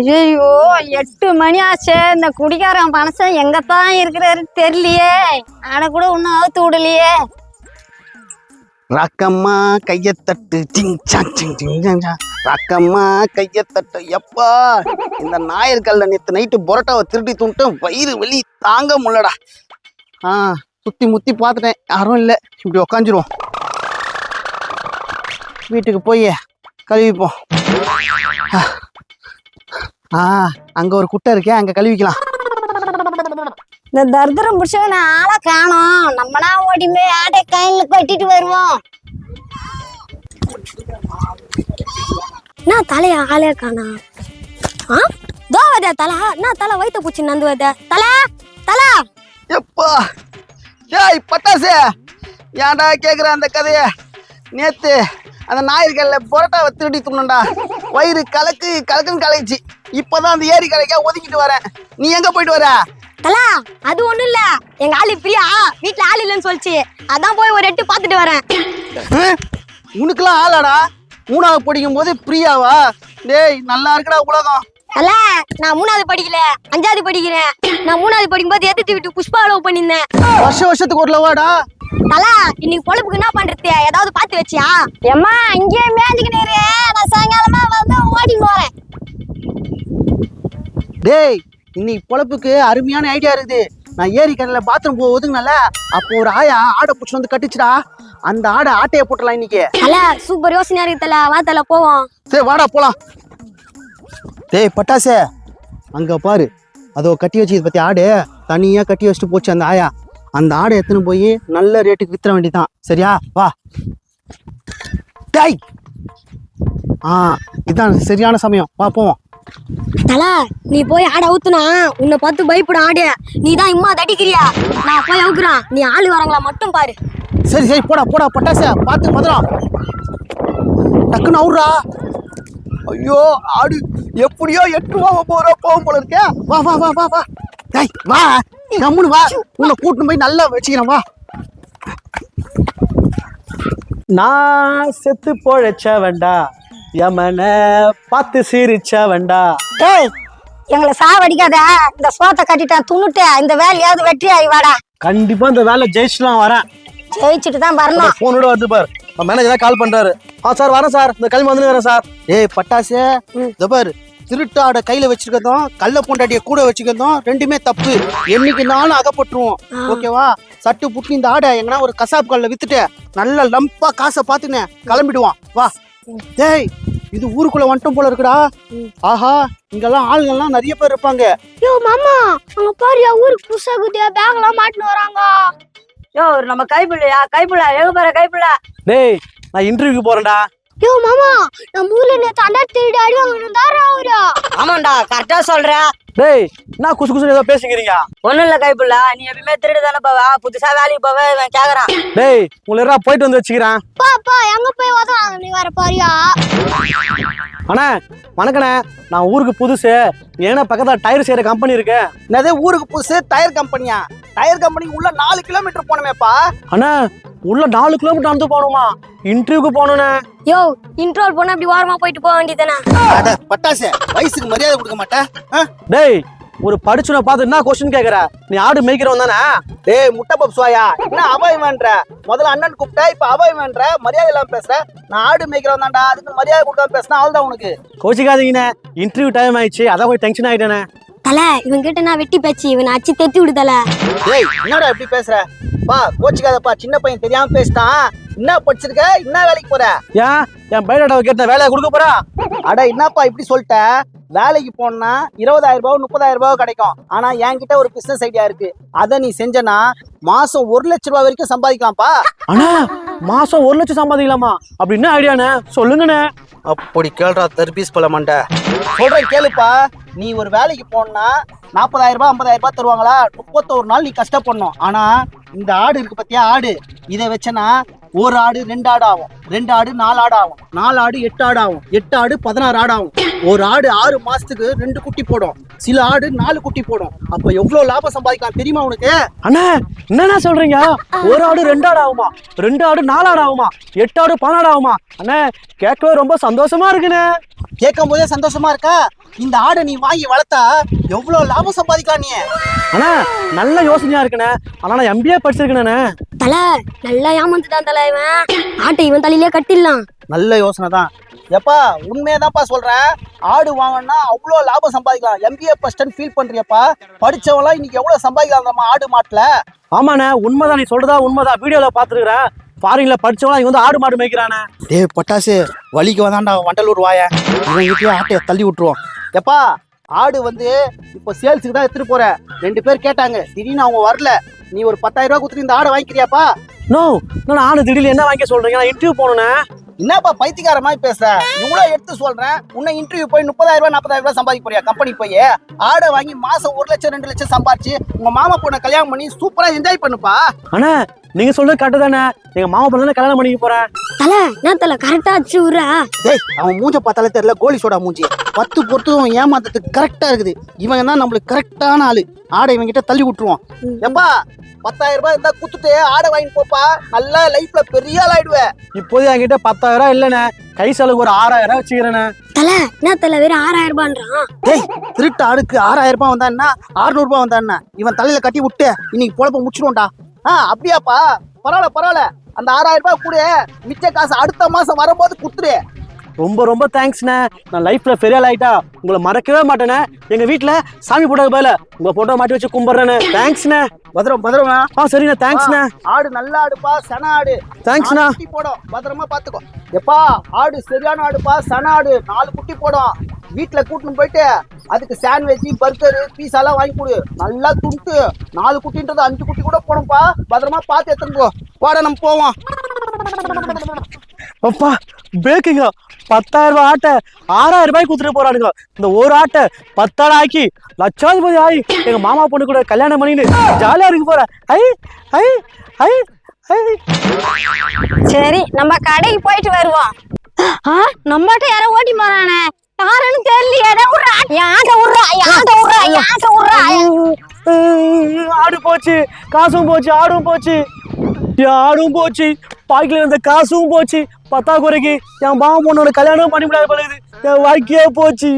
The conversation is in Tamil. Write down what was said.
ஐயோ எட்டு மணி ஆச்சு இந்த குடிகாரன் பணசன் எங்கத்தான் இருக்கிறாரு தெரியலையே. ஆனா கூட ஒன்னும் அவுத்து விடலையே. ராக்கம்மா கைய தட்டு சாங் டிங் டிங் சாங் சாங். ராக்கம்மா கையத்தட்டு எப்பா இந்த நாயர்கள்ல நேத்து நைட்டு புரோட்டாவை திருடி துண்டு வயிறு வெளி தாங்க முடியலடா. ஆ சுத்தி முத்தி பார்த்துட்டேன். யாரும் இல்லை. இப்படி உக்காஞ்சிருவோம் வீட்டுக்கு போய் கழுவிப்போம். ஆ. அங்க ஒரு குட்டை இருக்கே அங்க கழுவிக்கலாம். இந்த தர்தரம் பிடிச்சவன ஆளை காணோம். நம்மனா ஓடிமே ஆட்டை கையில கட்டிட்டு வருவோம். என்ன தலைய ஆளே காணா. ஆ? தோ வதே தலா. என்ன தலை வயித்த பூச்சி நந்து வதே. தலா தலா. எப்பா? ஏய் பட்டாசு. ஏன்டா கேக்குற அந்த கதைய? நேத்து அந்த ஞாயிறுகள்ல புரோட்டாவை திருடி துணுண்டா வயிறு கலக்கு கலக்குன்னு கலக்குச்சு. இப்பதான் அந்த ஏரி கலைக்கா ஒதுக்கிட்டு வரேன் நீ எங்க போயிட்டு வர? தலா அது ஒண்ணும் இல்ல. எங்க ஆளு பிரியா. வீட்ல ஆள் இல்லைன்னு சொல்லிச்சு. அதான் போய் ஒரு எட்டு பாத்துட்டு வரேன். ஹம்? உனக்கெல்லாம் ஆளாடா? மூணாவது படிக்கும் போது பிரியாவா? டேய் நல்லா இருக்குடா உலகம். தல நான் மூணாவது படிக்கல. அஞ்சாவது படிக்கிறேன். நான் மூணாவது படிக்கும்போது எதிர்த்து விட்டு புஷ்பா லவ் பண்ணியிருந்தேன். வருஷம் வருஷத்துக்கு ஒரு லவாடா? தலா இன்னைக்கு பொழப்புக்கு என்ன பண்றது? ஏதாவது பாத்து வச்சியா? ஏம்மா இங்கேயே மேய்ஞ்சுக்கிட்டு இரு. நான் சாயங்காலமா வந்து ஓடி போறேன். டேய் இன்னைக்கு பொழப்புக்கு அருமையான ஐடியா இருக்குது. நான் ஏரி கடையில் பாத்ரூம் போக ஒதுங்கினல அப்போ ஒரு ஆயா ஆடை பிடிச்சி வந்து கட்டிச்சுடா. அந்த ஆடை ஆட்டையை போட்டுடலாம் இன்னைக்கு. தல சூப்பர் யோசனையா இருக்கு தல. வா தல போவோம். சரி வாடா போலாம். டேய் பட்டாசே. அங்க பாரு. அதோ கட்டி வச்சு பத்தி ஆடு? தனியா கட்டி வச்சுட்டு போச்சு அந்த ஆயா. அந்த ஆடை எடுத்துன்னு போய் நல்ல ரேட்டுக்கு வித்துற வேண்டியதான் சரியா? வா. டேய். ஆ இதான் சரியான சமயம். வா போவோம். தலா நீ போய் ஆட அவுத்துனா உன்னை பார்த்து பயப்படும் ஆடு. நீ தான் இம்மா தட்டிக்கிறியா நான் போய் அவுக்குறான். நீ ஆளு வராங்களா மட்டும் பாரு. சரி சரி போடா போடா பட்டாச. பார்த்து பத்திரம். டக்குன்னு அவுட்றா. ஐயோ ஆடு. எப்படியோ எட்டு ரூபா போகிறோம் போகும் போல இருக்கே. வா வா வா வா வா. டேய் வா. கம்முன்னு வா. உன்னை கூட்டின்னு போய் நல்லா வச்சுக்கிறேன் வா. நான் செத்து பொழைச்சவன்டா. யமன பார்த்து சிரிச்சவன்டா. டேய் எங்களை சாவடிக்காத. இந்த சோத்தை கட்டிட்டா துணுட்ட இந்த வேலையாவது வெற்றி ஆகி வாடா. கண்டிப்பா இந்த வேலை ஜெயிச்சுலாம் வரேன். ஜெயிச்சுட்டு தான் வரணும். போனோட வருது பார். மேனேஜர் கால் பண்றாரு. ஆ சார் வரேன் சார். இந்த கிளம்பி வந்து வரேன் சார். ஏய் பட்டாசே. இதோ பாரு. திருட்டு ஆடை கையில வச்சிருக்கதும் கள்ள பொண்டாட்டிய கூட வச்சுக்கிறதும் ரெண்டுமே தப்பு. என்னைக்கு நானும் அகப்பட்டுருவோம் ஓகேவா? சட்டு புட்டு இந்த ஆடை எங்கன்னா ஒரு கசாப் கல்ல வித்துட்டு நல்ல லம்பா காசை பார்த்துன்னு கிளம்பிடுவான். வா. டேய் இது ஊருக்குள்ள வந்துட்டோம் போல இருக்குடா. ஆஹா இங்கெல்லாம் ஆளுங்கெல்லாம் நிறைய பேர் இருப்பாங்க. யோ மாமா அங்க பாரியா ஊருக்கு புதுசா குதியா பேக் எல்லாம் மாட்டின்னு வராங்க. யோ நம்ம கைப்பிள்ளையா? கைப்பிள்ளை எங்க பாரு கைப்பிள்ளை? டேய் நான் இன்டர்வியூக்கு போறேன்டா. யோ மாமா நம்ம ஊர்ல நேத்து அண்டா திருடி அடி வாங்கணும் தாரா ஆமாண்டா கரெக்டா சொல்ற. டேய் என்ன குசு குசு ஏதோ பேசிக்கிறீங்க? ஒண்ணும் இல்ல கைப்புள்ள. நீ எப்பயுமே திருடு தானே போவ. புதுசா வேலைக்கு போவ இவன் கேக்குறான். டேய் உங்களை போயிட்டு வந்து வச்சுக்கிறேன்? பாப்பா எங்க போய் உதவாங்க நீ வர பாரியா அண்ணா வணக்கண்ணே. நான் ஊருக்கு புதுசு. ஏன்னா பக்கத்துல டயர் செய்யற கம்பெனி இருக்கு? என்னது ஊருக்கு புதுசு? டயர் கம்பெனியா டயர் கம்பெனி உள்ள நாலு கிலோமீட்டர் போனமேப்பா அண்ணா உள்ள நாலு கிலோமீட்டர் வந்து போகணுமா? இன்டர்வியூக்கு போகணுண்ணே யோ இன்ட்ரோல் போனா அப்படி ஓரமா போயிட்டு போக வேண்டியதானே அட பட்டாசே வயசுக்கு மரியாதை கொடுக்க மாட்டேன்? டேய் ஒரு படிச்சுன பார்த்து என்ன கொஸ்டின் கேக்குற? நீ ஆடு மேய்க்கிறவன் தானே? டேய் முட்டை பப்ஸ்வாயா என்ன அபாயம்ன்ற முதல்ல அண்ணன் கூப்பிட்டா இப்ப அபாயம்ன்ற மரியாதை இல்லாம பேசுற? நான் ஆடு மேய்க்கிறவன் தான்டா அதுக்கு மரியாதை கொடுக்காம பேசினா அவள் தான் உனக்கு. கோச்சிக்காதீங்கண்ணே இன்டர்வியூ டைம் ஆயிடுச்சு அதான் போய் டென்ஷன் ஆயிட்டேனே தல இவன் கிட்ட நான் வெட்டி பேச்சு இவனை அச்சு தெத்தி விடு தல. டேய் என்னடா இப்படி பேசுற? பா கோச்சிக்காதப்பா சின்ன பையன் தெரியாம பேசிட்டான் என்ன படிச்சிருக்க? என்ன வேலைக்கு போற? ஏன்? என் பயோடாட்டாவை கேட்ட வேலையை கொடுக்க போறா? அட என்னப்பா இப்படி சொல்லிட்ட? வேலைக்கு போனா இருபதாயிரம் ரூபாய் முப்பதாயிரம் ரூபாய் கிடைக்கும். ஆனா என்கிட்ட ஒரு பிசினஸ் ஐடியா இருக்கு. அதை நீ செஞ்சனா மாசம் ஒரு லட்ச ரூபாய் வரைக்கும் சம்பாதிக்கலாம்ப்பா. அண்ணா மாசம் ஒரு லட்சம் சம்பாதிக்கலாமா? அப்படி என்ன ஐடியாண்ணே சொல்லுங்கண்ணே. அப்படி கேள்றா தர்பீஸ் பல மண்டை சொல்றேன் கேளுப்பா. நீ ஒரு வேலைக்கு போனா நாற்பதாயிரம் ரூபாய் ஐம்பதாயிரம் ரூபாய் தருவாங்களா? முப்பத்தோரு நாள் நீ கஷ்டப்படணும். ஆனா இந்த ஆடு இருக்கு பத்தியா ஆடு? இதை வச்சனா ஒரு ஆடு ரெண்டு ஆடு ஆகும். ரெண்டு ஆடு நாலு ஆடு ஆகும். நாலு ஆடு எட்டு ஆடு ஆகும். எட்டு ஆடு பதினாறு ஆடு ஆகும். ஒரு ஆடு ஆறு மாசத்துக்கு ரெண்டு குட்டி போடும். சில ஆடு நாலு குட்டி போடும். அப்ப எவ்வளவு லாபம் சம்பாதிக்கலாம் தெரியுமா உனக்கு? அண்ணா என்னண்ணா சொல்றீங்க? ஒரு ஆடு ரெண்டு ஆடு ஆகுமா? ரெண்டு ஆடு நாலு ஆடு ஆகுமா? எட்டு ஆடு பதினாடு ஆகுமா? அண்ணா கேட்கவே ரொம்ப சந்தோஷமா இருக்குண்ணே. கேட்கும் போதே சந்தோஷமா இருக்கா? இந்த ஆடை நீ வாங்கி வளர்த்தா எவ்வளவு லாபம் சம்பாதிக்கலாம் நீ? அண்ணா நல்ல யோசனையா இருக்குண்ணே. ஆனா நான் எம்பிஏ படிச்சிருக்கேண்ணே தலை நல்லா ஏமாந்துட்டான் தலை இவன். ஆட்டை இவன் தலையிலே கட்டிடலாம். நல்ல யோசனை தான். எப்பா உண்மையதான்ப்பா சொல்றேன் ஆடு வாங்கினா அவ்வளோ லாபம் சம்பாதிக்கலாம். எம்பிஏ ஃபர்ஸ்ட் ஃபீல் பண்றியப்பா. படிச்சவங்களாம் இன்னைக்கு எவ்வளவு சம்பாதிக்கலாம் நம்ம ஆடு மாட்டுல? ஆமாண்ணே உண்மைதான். நீ சொல்றதா உண்மைதான். வீடியோல பாத்துருக்கிறேன் ஃபாரின்ல படிச்சவங்க இங்க வந்து ஆடு மாடு மேய்க்கிறானே. டேய் பட்டாசு வலிக்கு வந்தாண்டா வண்டலூர் வாய. இவன் கிட்டயே ஆட்டையை தள்ளி விட்டுருவோம் எப்பா ஆடு வந்து இப்போ சேல்ஸுக்கு தான் எடுத்துட்டு போற. ரெண்டு பேர் கேட்டாங்க திடீர்னு அவங்க வரல. நீ ஒரு பத்தாயிரம் ரூபாய் கொடுத்துட்டு இந்த ஆடை வாங்கிக்கிறியாப்பா? நோ நான் ஆடு திடீர்னு என்ன வாங்கி சொல்றீங்க? நான் இன்டர்வியூ போனேண்ணே என்னப்பா பைத்தியக்கார மாதிரி பேசுற? இவ்வளவு எடுத்து சொல்றேன் உன்னை இன்டர்வியூ போய் முப்பதாயிரம் ரூபாய் நாற்பதாயிரம் ரூபாய் சம்பாதிக்க போறியா? கம்பெனி போய்? ஆடை வாங்கி மாசம் ஒரு லட்சம் ரெண்டு லட்சம் சம்பாதிச்சு உங்க மாமா பொண்ணை கல்யாணம் பண்ணி சூப்பரா என்ஜாய் பண்ணுப்பா. அண்ணா நீங்க சொல்றது கரெக்டு தானே? எங்க மாமா பண்ண கல்யாணம் பண்ணிக்க போறேன் தலை என்ன தலை கரெக்டா அடிச்சு விட்றா. டேய் அவன் மூஞ்ச பார்த்தாலே தெரியல கோலி சோடா மூஞ்சி. பத்து பொறுத்ததும் ஏமாத்தத்துக்கு கரெக்டா இருக்குது. இவன் தான் நம்மளுக்கு கரெக்டான ஆளு. ஆடை இவன் கிட்ட தள்ளி விட்டுருவான். ஏப்பா பத்தாயிரம் ரூபாய் இருந்தா குத்துட்டு ஆடை வாங்கி போப்பா. நல்லா லைஃப்ல பெரிய ஆள் ஆயிடுவ. இப்போது என்கிட்ட பத்தாயிரம் ரூபாய் இல்லைண்ணே. கை செலவுக்கு ஒரு ஆறாயிரம் ரூபாய் வச்சுக்கிறேண்ணே. தலை என்ன தலை வெறும் ஆறாயிரம் ரூபான்றான்? டேய் திருட்டு ஆடுக்கு ஆறாயிரம் ரூபாய் வந்தான்னா அறுநூறு ரூபாய் வந்தான்னா இவன் தலையில கட்டி விட்டு இன்னைக்கு பொழப்ப முடிச்சிருவோம்டா. ஆ அப்படியாப்பா. பரவாயில்ல பரவாயில்ல. அந்த ஆறாயிரம் ரூபாய் கூட மிச்ச காசு அடுத்த மாசம் வரும்போது குத்துரு ரொம்ப ரொம்ப தேங்க்ஸ்ண்ணே நான் லைஃப்ல பெரிய ஆள் ஆயிட்டா உங்களை மறக்கவே மாட்டேனே. எங்க வீட்ல சாமி போட்டோக்கு பதிலா உங்க போட்டோ மாட்டி வச்சு கும்பிடுறேண்ணே தேங்க்ஸ்ண்ணே பத்திரம் பத்திரமா? ஆ சரிண்ணே. தேங்க்ஸ்ண்ணே ஆடு நல்ல ஆடுப்பா சன ஆடு. தேங்க்ஸ்ண்ணா குட்டி போடும். பத்திரமா பாத்துக்கோ எப்பா ஆடு சரியான ஆடுப்பா சன ஆடு. நாலு குட்டி போடும். வீட்டுல கூட்டின்னு போயிட்டு அதுக்கு சாண்ட்விச் பர்கர் பீஸா எல்லாம் வாங்கி கொடு. நல்லா துண்டு. நாலு குட்டின்றது அஞ்சு குட்டி கூட போடும்பா. பத்திரமா பார்த்து எடுத்துன்னு போ. வாடா நம்ம போவோம். அப்பா பேக்குங்க பத்தாயிரம் ரூபாய் ஆட்டை ஆறாயிரம் ரூபாய் கொடுத்துட்டு போறானுங்க. இந்த ஒரு ஆட்டை பத்தாயிரம் ஆக்கி லட்சாதிபதி ஆகி எங்க மாமா பொண்ணு கூட கல்யாணம் பண்ணிட்டு ஜாலியா இருக்கு போற ஐ ஐ ஐ சரி நம்ம கடைக்கு போயிட்டு வருவோம். நம்மகிட்ட யாரோ ஓட்டி போறானே? யாருன்னு ஆட்டை விட்றா, என் ஆட்டை விட்றா, என் ஆட்டை விட்றா. ஆடு போச்சு காசும் போச்சு ஆடும் போச்சு. என் ஆடும் போச்சு. பாக்கில இருந்த காசும் போச்சு. பத்தாக்குறைக்கு என் மாமா பொண்ணோட கல்யாணம் பண்ணி முடியாது பழகுது என் வாழ்க்கையே போச்சு.